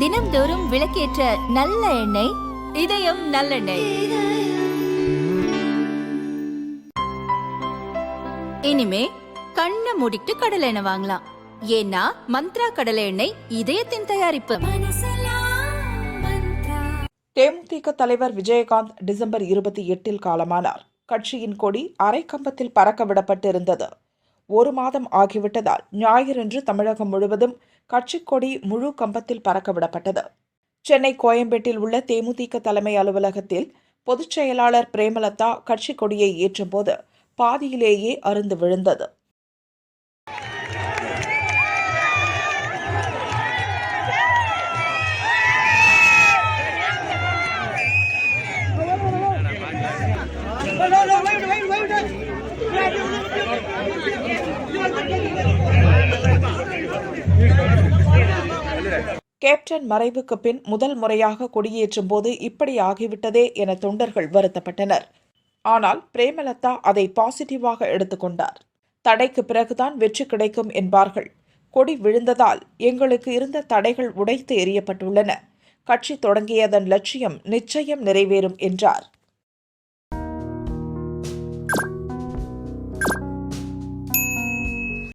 தினம்தோறும் விளக்கேற்ற நல்ல எண்ணெய் இதயம் நல்லெண்ணெய். இனிமே கண்ணை மூடிட்டு கடலை எண்ணெய் வாங்கலாம். ஏன்னா மந்த்ரா கடலை எண்ணெய் இதயத்தின் தயாரிப்பு. தேமுதிக தலைவர் விஜயகாந்த் டிசம்பர் இருபத்தி எட்டில் காலமானார். கட்சியின் கொடி அரை கம்பத்தில் பறக்க விடப்பட்டிருந்தது. ஒரு மாதம் ஆகிவிட்டதால் ஞாயிறன்று தமிழகம் முழுவதும் கட்சிக்கொடி முழு கம்பத்தில் பறக்க விடப்பட்டது சென்னை கோயம்பேட்டில் உள்ள தேமுதிக தலைமை அலுவலகத்தில் பொதுச் செயலாளர் பிரேமலதா கட்சிக் கொடியை ஏற்றும்போது பாதியிலேயே அருந்து விழுந்தது. கேப்டன் மறைவுக்கு பின் முதல் முறையாக கொடியேற்றும் போது இப்படி ஆகிவிட்டதே என தொண்டர்கள் வருத்தப்பட்டனர். ஆனால் பிரேமலதா அதை பாசிட்டிவாக எடுத்துக்கொண்டார் தடைக்கு பிறகுதான் வெற்றி கிடைக்கும் என்பார்கள். கொடி விழுந்ததால் எங்களுக்கு இருந்த தடைகள் உடைத்து எறியப்பட்டுள்ளன. கட்சி தொடங்கியதன் லட்சியம் நிச்சயம் நிறைவேறும் என்றார்.